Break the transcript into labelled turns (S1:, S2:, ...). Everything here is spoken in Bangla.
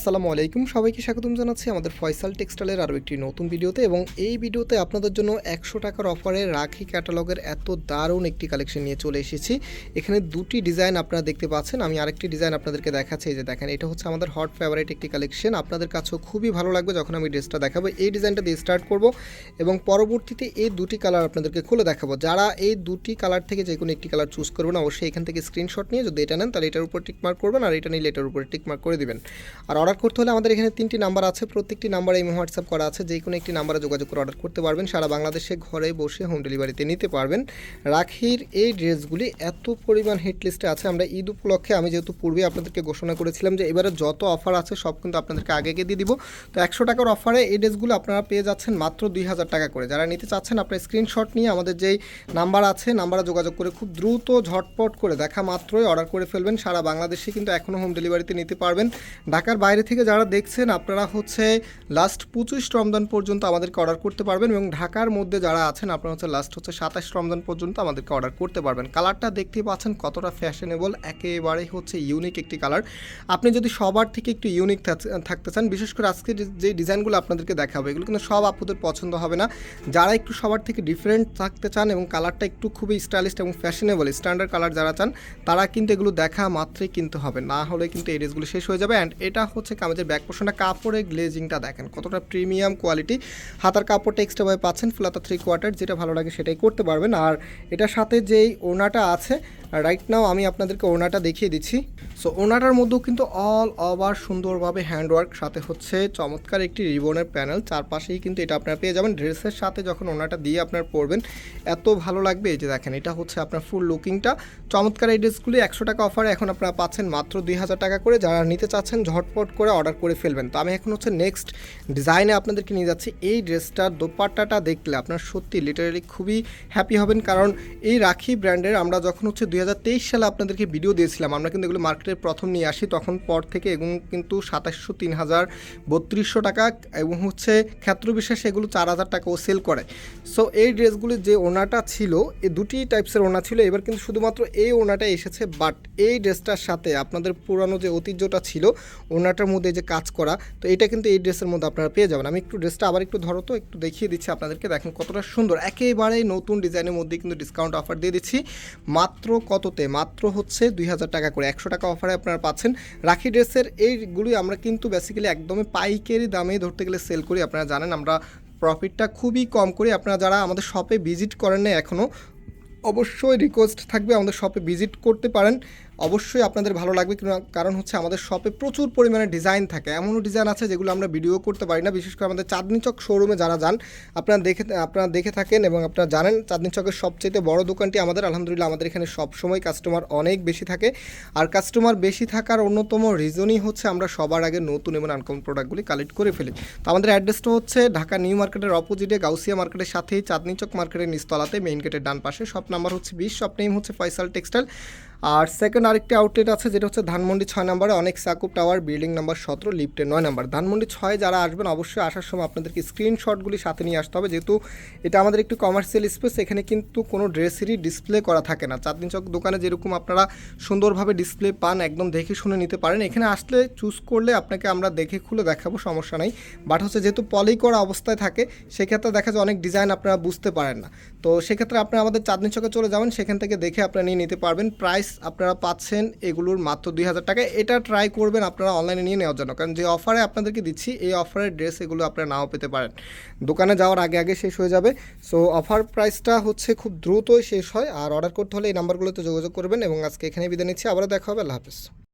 S1: আসসালামু আলাইকুম। সবাইকে স্বাগতম জানাচ্ছি আমাদের ফয়সাল টেক্সটাইলের আরও একটি নতুন ভিডিওতে এবং এই ভিডিওতে আপনাদের জন্য একশো টাকার অফারে রাখি ক্যাটালগের এত দারুণ একটি কালেকশন নিয়ে চলে এসেছি। এখানে দুটি ডিজাইন আপনারা দেখতে পাচ্ছেন। আমি আরেকটি ডিজাইন আপনাদেরকে দেখাচ্ছি। যে দেখেন, এটা হচ্ছে আমাদের হট ফেভারিট একটি কালেকশন। আপনাদের কাছেও খুবই ভালো লাগবে যখন আমি ড্রেসটা দেখাবো। এই ডিজাইনটা দিয়ে স্টার্ট করব এবং পরবর্তীতে এই দুটি কালার আপনাদেরকে খুলে দেখাবো। যারা এই দুটি কালার থেকে যে কোনো একটি কালার চুজ করবেন, অবশ্যই এখান থেকে স্ক্রিনশট নিয়ে যদি এটা নেন, তাহলে এটার উপর টিকমার্ক করবেন আর এটা নিলে এটার উপরে টিকমার্ক করে দিবেন। আর অর্ডার করতে হলে আমাদের এখানে তিনটি নাম্বার আছে, প্রত্যেকটি নাম্বারে এই হোয়াটসঅ্যাপ করা আছে, যে কোনো একটি নাম্বারে যোগাযোগ করে অর্ডার করতে পারবেন, সারা বাংলাদেশে ঘরে বসে হোম ডেলিভারিতে নিতে পারবেন। রাখির এই ড্রেসগুলি এত পরিমাণ হিট লিস্টে আছে, আমরা ঈদ উপলক্ষে, আমি যেহেতু পূর্বে আপনাদেরকে ঘোষণা করেছিলাম যে এবারে যত অফার আছে, সব কিন্তু আপনাদেরকে আগে আগে দিয়ে দিব। তো একশো টাকার অফারে এই ড্রেসগুলো আপনারা পেয়ে যাচ্ছেন মাত্র দুই হাজার টাকা করে। যারা নিতে চাচ্ছেন, আপনার স্ক্রিনশট নিয়ে আমাদের যেই নাম্বার আছে, নাম্বারে যোগাযোগ করে খুব দ্রুত, ঝটপট করে দেখা মাত্রই অর্ডার করে ফেলবেন। সারা বাংলাদেশে কিন্তু এখনও হোম ডেলিভারিতে নিতে পারবেন। ঢাকার বাইরে থেকে যারা দেখছেন, আপনারা হচ্ছে লাস্ট পঁচিশ রমজান পর্যন্ত আমাদেরকে অর্ডার করতে পারবেন এবং ঢাকার মধ্যে যারা আছেন, আপনারা হচ্ছে লাস্ট হচ্ছে সাতাশ রমজান পর্যন্ত আমাদেরকে অর্ডার করতে পারবেন। কালারটা দেখতেই পাচ্ছেন কতটা ফ্যাশনেবল একেবারে হচ্ছে ইউনিক একটি কালার আপনি যদি সবার থেকে একটু ইউনিক থাকতে চান, বিশেষ করে আজকে যে- যে ডিজাইনগুলো আপনাদেরকে দেখাবো, এগুলো কিন্তু সব আপুদের পছন্দ হবে না। যারা একটু সবার থেকে ডিফারেন্ট থাকতে চান এবং কালারটা একটু খুবই স্টাইলিশ এবং ফ্যাশনেবল স্ট্যান্ডার্ড কালার যারা চান, তারা কিন্তু এগুলো দেখা মাত্রই কিনতে হবে। না হলে কিন্তু এই ড্রেসগুলো শেষ হয়ে যাবে। অ্যান্ড এটা হচ্ছে কামেজের ব্যাক পোর্শনটা কাপড়ের গ্লেজিংটা দেখেন, কতটা প্রিমিয়াম কোয়ালিটি। হাতার কাপড়টা এক্সট্রা ভাবে পাচ্ছেন ফুলাতা থ্রি কোয়ার্টার যেটা ভালো লাগে সেটাই করতে পারবেন। আর এটার সাথে যেই ওনাটা আছে রাইট নাও আমি আপনাদেরকে ওনাটা দেখিয়ে দিচ্ছি। সো ওনাটার মধ্যেও কিন্তু অল ওভার সুন্দরভাবে হ্যান্ডওয়ার্ক সাথে হচ্ছে চমৎকার একটি রিবনের প্যানেল চারপাশেই কিন্তু এটা আপনারা পেয়ে যাবেন। ড্রেসের সাথে যখন ওনাটা দিয়ে আপনার পরবেন, এত ভালো লাগবে। এই যে দেখেন, এটা হচ্ছে আপনার ফুল লুকিংটা চমৎকার এই ড্রেসগুলি একশো টাকা অফারে এখন আপনারা পাচ্ছেন মাত্র দুই হাজার টাকা করে। যারা নিতে চাচ্ছেন ঝটপট করে অর্ডার করে ফেলবেন। তো আমি এখন হচ্ছে নেক্সট ডিজাইনে আপনাদেরকে নিয়ে যাচ্ছি। এই ড্রেসটার দোপাট্টাটা দেখলে আপনার সত্যি লিটারালি খুবই হ্যাপি হবেন। কারণ এই রাখি ব্র্যান্ডের আমরা যখন হচ্ছে দুই হাজার তেইশ সালে আপনাদেরকে ভিডিও দিয়েছিলাম, আমরা কিন্তু এগুলো মার্কেটের প্রথম নিয়ে আসি। তখন পর থেকে এগুলো কিন্তু সাতাশশো তিন হাজার বত্রিশশো টাকা এবং হচ্ছে ক্ষেত্র বিশেষে এগুলো চার হাজার টাকাও সেল করে। সো এই ড্রেসগুলির যে ওনাটা ছিল এই দুটি টাইপসের ওনা ছিল। এবার কিন্তু শুধুমাত্র এই ওনাটা এসেছে বাট এই ড্রেসটার সাথে আপনাদের পুরানো যে ঐতিহ্যটা ছিল, ওনাটার মধ্যে যে কাজ করা, তো এটা কিন্তু এই ড্রেসের মধ্যে আপনারা পেয়ে যাবেন। আমি একটু ড্রেসটা আবার একটু ধরো তো, একটু দেখিয়ে দিচ্ছি আপনাদেরকে। দেখেন কতটা সুন্দর। একেবারে নতুন ডিজাইনের মধ্যে কিন্তু ডিসকাউন্ট অফার দিয়ে দিচ্ছি। মাত্র কততে? মাত্র হচ্ছে দুই হাজার টাকা করে। একশো টাকা অফারে আপনারা পাচ্ছেন। রাখি ড্রেসের এইগুলি আমরা কিন্তু বেসিক্যালি একদমই পাইকারি দামে ধরতে গেলে সেল করি। আপনারা জানেন আমরা প্রফিটটা খুবই কম করি। আপনারা যারা আমাদের শপে ভিজিট করেন না এখনও অবশ্যই রিকোয়েস্ট থাকবে আমাদের শপে ভিজিট করতে পারেন। অবশ্যই আপনাদের ভালো লাগবে কারণ হচ্ছে আমাদের শপে প্রচুর পরিমাণে ডিজাইন থাকে। এমনও ডিজাইন আছে যেগুলো আমরা ভিডিও করতে পারি না, বিশেষ করে আমাদের চাঁদনি চক শোরুমে যারা যান, আপনারা দেখে আপনারা দেখে থাকেন এবং আপনারা জানেন চাঁদনি চকের সবচেয়ে বড় দোকানটি আমাদের, আলহামদুলিল্লাহ আমাদের এখানে সবসময় কাস্টমার অনেক বেশি থাকে। আর কাস্টমার বেশি থাকার অন্যতম রিজনই হচ্ছে আমরা সবার আগে নতুন এবং আনকমন প্রোডাক্টগুলি কালেক্ট করে ফেলি। তো আমাদের অ্যাড্রেসটা হচ্ছে ঢাকা নিউ মার্কেটের অপোজিটে গাউসিয়া মার্কেটের সাথেই চাঁদনি চক মার্কেটের নিচতলাতে মেইন গেটের ডান পাশে। শপ নাম্বার হচ্ছে বিশ শপ নেম হচ্ছে ফয়সাল টেক্সটাইল আর সেকেন্ড আরেকটি আউটলেট আছে, যেটা হচ্ছে ধানমন্ডি ছয় নম্বরে, অনেক সাকুব টাওয়ার বিল্ডিং নাম্বার সতেরো লিফটে নয় নম্বর। ধানমন্ডি ছয় যারা আসবেন, অবশ্যই আসার সময় আপনাদেরকে স্ক্রিনশটগুলি সাথে নিয়ে আসতে হবে। যেহেতু এটা আমাদের একটু কমার্শিয়াল স্পেস এখানে কিন্তু কোনো ড্রেসেরই ডিসপ্লে করা থাকে না। চাঁদনি চক দোকানে যেরকম আপনারা সুন্দরভাবে ডিসপ্লে পান, একদম দেখে শুনে নিতে পারেন। এখানে আসলে চুজ করলে আপনাকে আমরা দেখে খুলে দেখাবো, সমস্যা নাই। বাট হচ্ছে যেহেতু পলি করা অবস্থায় থাকে, সেক্ষেত্রে দেখা যায় অনেক ডিজাইন আপনারা বুঝতে পারেন না। তো সেক্ষেত্রে আপনারা আমাদের চাঁদনি চকে চলে যাবেন, সেখান থেকে দেখে আপনারা নিয়ে নিতে পারবেন। প্রাইস আপনারা পাচ্ছেন এগুলোর মাত্র দুই হাজার টাকা। এটা ট্রাই করবেন আপনারা অনলাইনে নিয়ে নেওয়ার জন্য। কারণ যে অফারে আপনাদেরকে দিচ্ছি, এই অফারের ড্রেস এগুলো আপনারা নাও পেতে পারেন। দোকানে যাওয়ার আগে আগে শেষ হয়ে যাবে। সো অফার প্রাইসটা হচ্ছে খুব দ্রুতই শেষ হয়। আর অর্ডার করতে হলে এই নাম্বারগুলোতে যোগাযোগ করবেন। এবং আজকে এখানে বিদায় নিচ্ছি। আবারও দেখা হবে। আল্লাহ হাফিজ।